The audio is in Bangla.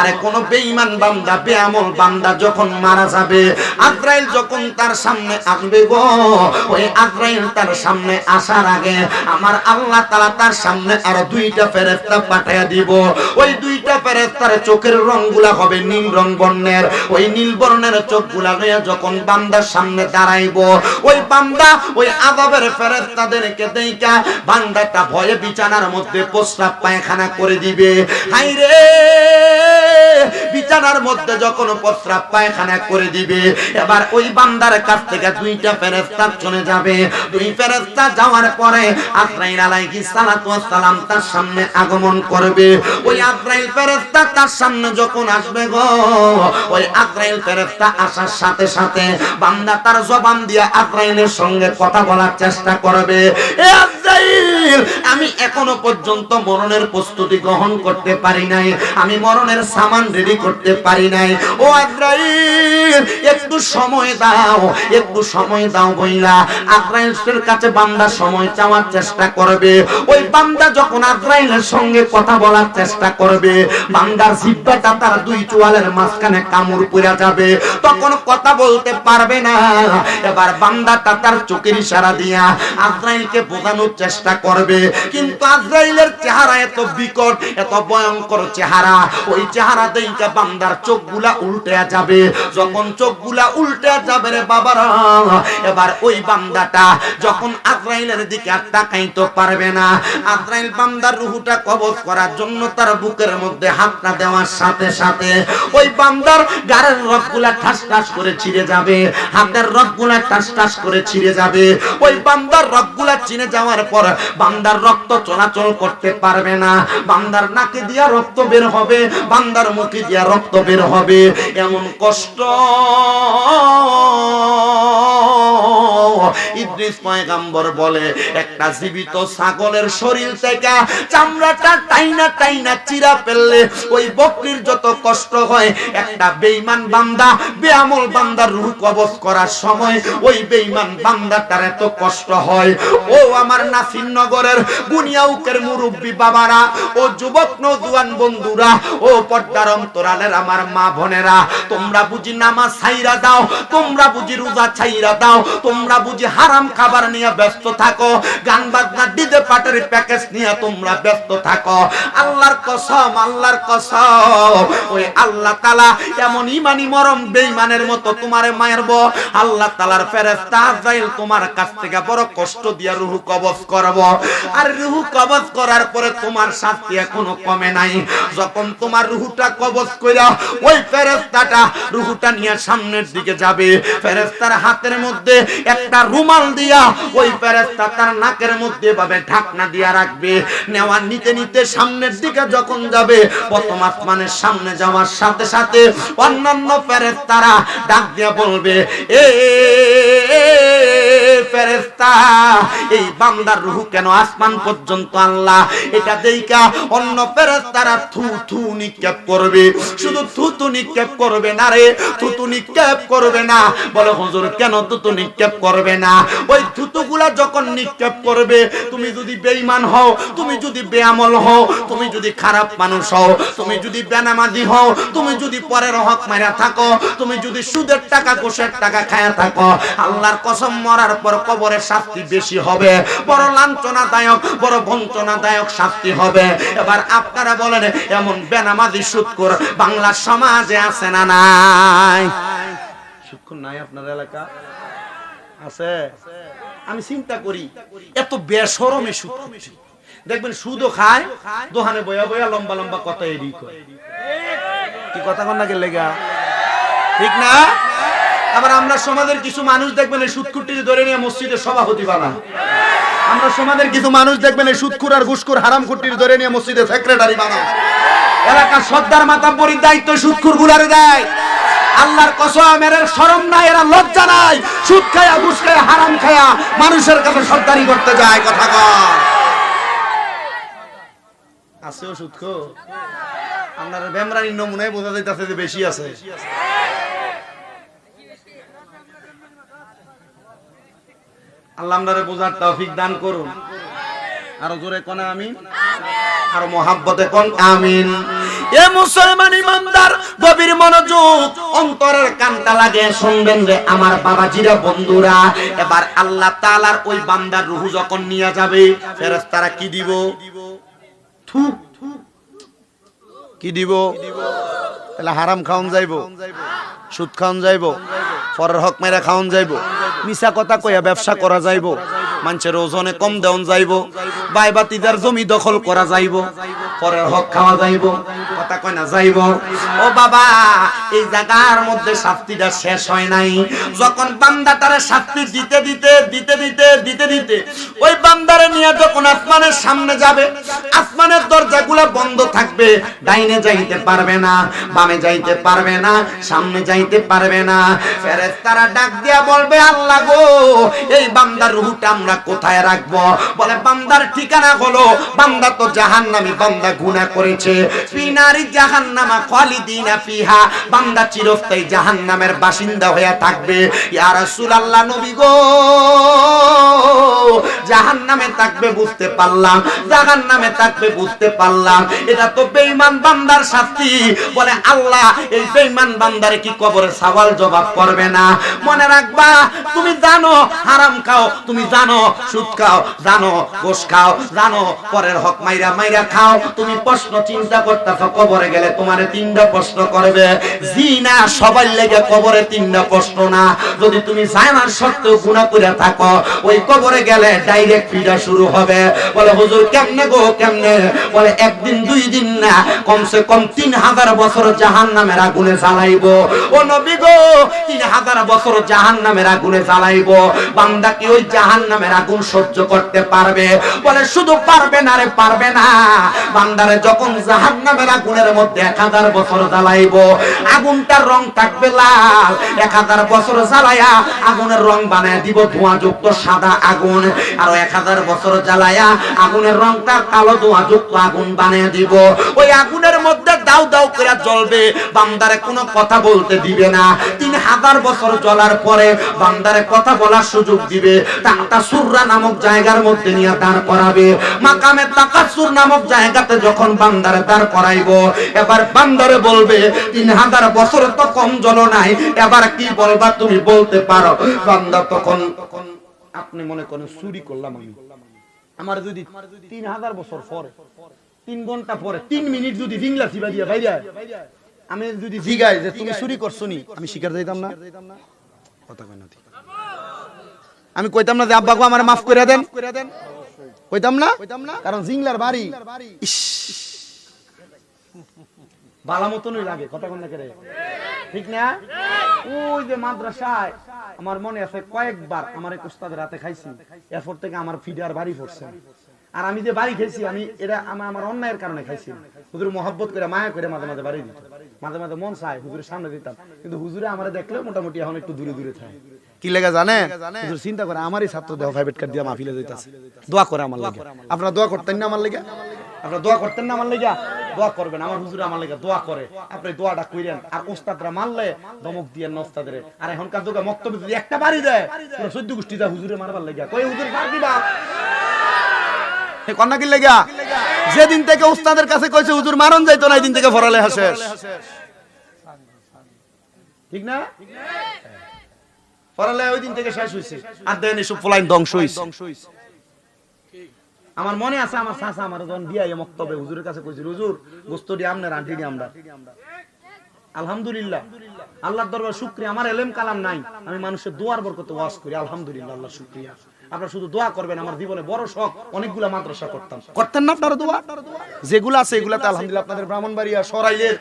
আরে কোন বেঈমান বান্দা, বেআমল বান্দা যখন মারা যাবে, আজরাইল যখন তার সামনে আসবে গো, ওই আজরাইল তার সামনে আসার আগে আমার আল্লাহ তাআলা তার সামনে আরও দুইটা ফেরেশতা পাঠিয়ে দিব। ওই দুইটা ফেরেশতার চোখের রংগুলা হবে নীল রং বর্ণের। ওই নীল বর্ণের চোখগুলা লইয়া যখন বান্দার সামনে দাঁড়াইবো, ওই বান্দা ওই আযাবের ফেরেশতাদেরকে দেইকা বান্দাটা ভয়ে বিছানার মধ্যে প্রস্রাব পায়খানা করে দিবে। হাই রে বিছানার মধ্যে যখন প্রস্রাব পায়খানা করে দিবে, এবার ওই বান্দার কাছ থেকে দুইটা ফেরেশতা চলে যাবে। দুই ফেরেশতা যাওয়ার পরে আজরাইল আলাইহিস সালাতু ওয়াস সালাম তার সামনে আগমন করবে। ওই আজরাইল ফেরেশতা তার সামনে যখন আসবে গো, ওই আজরাইল ফেরেশতা আসার সাথে সাথে বান্দা তার জবান দিয়ে আজরাইলের সঙ্গে কথা বলার চেষ্টা করবে। এ আজরাইল আমি এখনও পর্যন্ত মরণের প্রস্তুতি গ্রহণ করতে পারি নাই। আমি মরণের সামান রেডি করতে পারি নাই। ও আজরাইল, একটু সময় দাও, একটু সময় দাও বইলা। আজরাইলের কাছে বান্দা সময় চাওয়ার চেষ্টা করবে। ওই বান্দা যখন আজরাইলের সঙ্গে কথা বলার চেষ্টা করবে, বান্দার জিব্বাটা তার দুই চোয়ালের মাঝখানে কামড় পড়ে যাবে। তখন কথা বলতে পারবে না। এবার বান্দাটা তার চোখের ইশারা দিয়া আজরাইলকে বোঝানোর চেষ্টা করবে। কিন্তু আজরাইলের চেহারা এত বিকট, এত ভয়ঙ্কর চেহারা। ওই চেহারা দেখে বান্দার চোখগুলা উল্টে যাবে। যখন চোখগুলা উল্টে যাবে রে বাবারা, এবার ওই বান্দাটা যখন আজরাইলের দিকে আর তাকাইতে পারবে না, আজরাইল বান্দার রুহুটা কবজ করার জন্য তার বুকের মধ্যে হাতটা দেওয়ার সাথে সাথে ওই বান্দার গাড়ের রগগুলা ঠাস ঠাস করে ছিঁড়ে যাবে, হাতের রগগুলা ঠাস ঠাস করে ছিঁড়ে যাবে। ওই বান্দার রগগুলা চিনে যাওয়ার পর বান্দার রক্ত চলাচল করতে পারবে না। বান্দার নাকে দিয়া রক্ত বের হবে, বান্দার মুখে দিয়া রক্ত বের হবে। এমন কষ্ট ইদ্রিস পয়গাম্বর বলে, একটা জীবিত ছাগলের শরীর থেকে চামড়াটা টাইনা টাইনা চিরা ফেললে ওই বকরির যত কষ্ট হয়, একটা বেঈমান বান্দা, বেআমল বান্দার রূহ কবজ করার সময় ওই বেঈমান বান্দাটার এত কষ্ট হয়। ও আমার নাসির নগরের বুনিয়াউকের মুরব্বী বাবারা, ও যুবক নৌজুয়ান বন্ধুরা, ও পর্দার অন্তরালের আমার মা বোনেরা, তোমরা বুঝি নামাজ ছাইরা দাও, তোমরা বুঝি রোজা ছাইরা দাও, তোমরা বুঝি হারাম খাবার নিয়ে ব্যস্ত থাকো, গান বাজনা ডিজে পাটের প্যাকেজ নিয়ে তোমরা ব্যস্ত থাকো। আল্লাহর কসম আল্লাহর কসম, ওই আল্লাহ তাআলা এমন ইমানি মরম বেঈমানের মতো তোমারে মারব আল্লাহ তাআলার ফেরেশতা আজরাইল তোমার কাছ থেকে বড় কষ্ট দিয়া রূহ কবজ করব। আর রূহ কবজ করার পরে তোমার শাস্তি এখনও কমে নাই। যখন তোমার রূহটা কবজ কইরা ওই ফেরেশতাটা রূহটা নিয়ে সামনের দিকে যাবে, ফেরেশতার হাতের মধ্যে একটা রুমাল দিয়া ওই ফেরেশতা তার নাকের মধ্যে ভাবে ঢাকনা দিয়া রাখবে। নেওয়া নিতে নিতে সামনের দিকে যখন যাবে, প্রথম আসমানের সামনে যাওয়ার সাথে সাথে অন্যান্য ফেরেশতারা ডাক দিয়া বলবে এ ফেরেশতা, এই বান্দার রূহ কেন আসমান পর্যন্ত আল্লাহ? এটা দেইকা অন্য ফেরেশতারা থু থু নিক্ষেপ করবে। শুধু থু থু নিক্ষেপ করবে না রে নিক্ষেপ করবে না। বলে, হুজুর, কেন থুতু নিক্ষেপ করবে না? ওই যখন নিক্ষেপ করবে, তুমি যদি বেঈমান হও, তুমি যদি বেআমল হও, তুমি যদি খারাপ মানুষ হও, তুমি যদি বেনামাজি হও, তুমি যদি পরের হক মারা থাকো, তুমি যদি সুদের টাকা ঘুষের টাকা খায়া থাকো, আল্লাহর কসম মরার পর কবরের শাস্তি বেশি হবে, বড় লাঞ্ছনাদায়ক, বড় বঞ্চনাদায়ক শাস্তি হবে। এবার আপনারা বলেন, এমন বেনামাজি সুদকর বাংলা সমাজে আছে না নাই? সুদকর নাই আপনার এলাকা? আছে? আমি চিন্তা করি, এত বেসরমে সুদ। দেখবেন সুদও খায় দোকানে বয়া বয়া লম্বা লম্বা কথা এডি করে কি কথা কন না গেলে ঠিক না? আবার আমরা সমাজের কিছু মানুষ দেখবেন এই সুদকুটি ধরে নিয়ে মসজিদের সভাপতি বানা আমরা সমাজের কিছু মানুষ দেখবেন এই সুদকুর আর ঘুষকুর হারাম কুটির ধরে নিয়ে মসজিদের সেক্রেটারি বানা এলাকার সর্দার মাতা পরির দায়িত্ব সুদকুর গুলারে দেয়। আল্লাহর কসম এর শরম নাই, এরা লজ্জা নাই। সুদ খায়া, ঘুষ খায়া, হারাম খায়া মানুষের কাছে সর্দারি করতে যায়, কথা কর আছেও সুদ খো আপনার বেমরানির নমুনায় বোঝা যাইতেছে যে বেশি আছে। আল্লাহ আপনারে বোঝার তৌফিক দান করুন। আরও জোরে কোন আমিন আর মহাব্বতে কোন আমিন। এ মুসলমান ইমানদার, গভীর মনোযোগ, অন্তরের কানটা লাগে শুনবেন রে আমার বাবাজিরা, বন্ধুরা। এবার আল্লাহ তাআলার ওই বান্দার রূহ যখন নিয়ে যাবে, ফেরেশতারা কি দিব? থু, কি দিব? তাহলে হারাম খাওন যাইব, সুদ খাওন যাইব পরের হক মেরা খাওন যাইব। মিছা কথা কইয়া ব্যবসা করা যাইব। মানুষের ওজনে কম দেওয়ান যাইব। বাই বাতিদার জমি দখল করা যাইব। পরের হক খাওয়া যাইব। কথা কয় না, যাইব। ও বাবা, এই জায়গার মধ্যে শাস্তিটা শেষ হয় নাই। যখন বান্দাটারে শাস্তি দিতে দিতে দিতে দিতে দিতে দিতে, ওই বান্দারে নিয়ে যখন আসমানের সামনে যাবে, আসমানের দরজাগুলো বন্ধ থাকবে, ডাইনে যাইতে পারবে না, বামে যাইতে পারবে না, সামনে যাইতে পারবে না। ফেরেশতারা ডাক দিয়া বলবে, আল্লাহ গো, এই বান্দার রূহটা আমরা কোথায় রাখব? বলে, বান্দার ঠিকানা হলো, বান্দা তো জাহান্নামী, বান্দা গুনাহ করেছে। বান্দা চিরস্থায়ী বাসিন্দা হয়ে থাকবে। ইয়া রাসূলুল্লাহ নবী গো থাকবে বুঝতে পারলাম থাকবে বুঝতে পারলাম। এটা তো বেঈমান বান্দার শাস্তি। বলে, আল্লাহ, এই বেঈমান বান্দারে কি কবরে সওয়াল জবাব করবে না? মনে রাখবা, তুমি জানো, হারাম খাও, তুমি জানো, সুদ খাও, জানো, গোশ খাও, জানো, পরের হক মাইরা মাইরা খাও। তুমি প্রশ্ন চিন্তা করতেছ কবরে গেলে তোমারে তিনটা প্রশ্ন করবে। জি না সবাই লেগে কবরে তিনটা প্রশ্ন না। যদি তুমি জানার সত্ত্বেও গুনাহ করে থাকো, ওই কবরে গেলে ডাইরেক্ট পিড়া শুরু হবে। বলে, হুজুর, কেমনে গো, কেমনে? বলে, একদিন, দুই দিন না, কমসে কম তিন হাজার বছর জাহান নামের আগুনে জ্বালাইবো। ও নবী গো, তিন হাজার বছর জাহান নামের আগুনে জ্বালাইবো। বান্দা কি ওই জাহান নামের আগুন সহ্য করতে পারবে? বলে, শুধু পারবে না রে, পারবে না। বান্দারে যখন জাহান নামের আগুনের মধ্যে এক হাজার বছর জ্বালাইব। আগুনটার রং থাকবে লাল। এক হাজার বছর জ্বালাইয়া আগুনের রং বানায় দিব ধোঁয়াযুক্ত সাদা আগুন। আর এক হাজার বছর জ্বালাইয়া আগুনের রংটা কালো ধোঁয়াযুক্ত আগুন বানিয়ে দিব। ওই আগুনের মধ্যে দাও দাও করে জ্বলবে। বান্দারে কোনো কথা বলতে দিবে না। তিন হাজার বছর জ্বলার পরে বান্দারে কথা বলার সুযোগ দিবে। তাটা সুররা নামক জায়গার মধ্যে নিয়ে দাঁড় করাবে। মাকামে তাকাসুর নামক জায়গাতে যখন বান্দারে দাঁড় করাইবো, এবার বান্দারে বলবে, তিন হাজার বছর তো কম জ্বলো নাই, এবার কি বলবা তুমি বলতে পারো? বান্দা তখন আপনি মনে করেন, চুরি করলাম আমি। আমার যদি তিন হাজার বছর পরে তিন ঘণ্টা পরে তিন মিনিট যদি ভিংলা চিবা দিয়া বাইরে আমি যদি জিগাই যে তুমি চুরি করছ নি আমি শিকার যাইতাম না। কথা কই না। আমি কইতাম না যে আব্বাকে আমার মাফ করে দেন। কইতাম না? কারণ জিংলার বাড়ি। ইস। বালা মতনই লাগে কথা কোন না করে ঠিক না? ওই যে মাদ্রাসায় আমার মনে আছে কয়েকবার আমার এক উস্তাদের হাতে খাইছি। এরপর থেকে আমার ফিডার বাড়ি পড়ছে। আর আমি যে বাড়ি খাইছি আমি এটা আমার আমার অন্যায়ের কারণে খাইছি। হুজুর মহব্বত করে মায়া করে মাঝে মাঝে বাড়ি দিত মাঝে মাঝে মন চায় হুজুরের সামনে দিতাম। কিন্তু হুজুরে আমার দেখলে মোটামুটি এখন একটু দূরে দূরে থাকে। কি লেগে জানে? হুজুর চিন্তা করে আমারই ছাত্র দেহ প্রাইভেট কার্ড দিয়ে মাহফিলে যাইতাছে। দোয়া করে আমার লাগে। আপনারা দোয়া করতেন না আমার লাগে? আপনারা দোয়া করতেন না আমার লাগে? দোয়া করবেন আমার হুজুর আমার লাগে দোয়া করে। আপনি দোয়াটা কইরেন। আর ওস্তাদরা মারলে দমক দিয়ে নস্তাদের আর এখনকার যুগে মক্তব্য যদি একটা বাড়ি দেয় চোদ্দ গোষ্ঠী যা হুজুরে মারবার লাগে। কই হুজুর দিবা কন্যা কি লেগা যেদিন থেকে উস্তাদের কাছে কইছে, হুজুর মারন যাইতো না দিন থেকে ফরালে হাসে ঠিক না? ফরালে ওই দিন থেকে শেষ আর দেন এসব ফলাইন ধ্বংস আমার মনে আছে, আমার আমার বিয়াই মক্তবে হুজুরের কাছে কইছিল, হুজুর, গোস্ত দিয়ে আমনের আন্টি আমরা। আলহামদুলিল্লাহ। আল্লাহর দরবার শুক্রিয়া। আমার এলেম কালাম নাই। আমি মানুষের দোয়ার বরকতে ওয়াজ করি। আলহামদুলিল্লাহ আল্লাহ শুকরিয়া। আপনারা শুধু দোয়া করবেন আমার জীবনে বড় শখ অনেকগুলা মাদ্রাসা করতাম। করতেন না আপনারা দোয়া? যেগুলো আছে এগুলাতে আলহামদুলিল্লাহ আপনাদের ব্রাহ্মণবাড়িয়া সরাইলের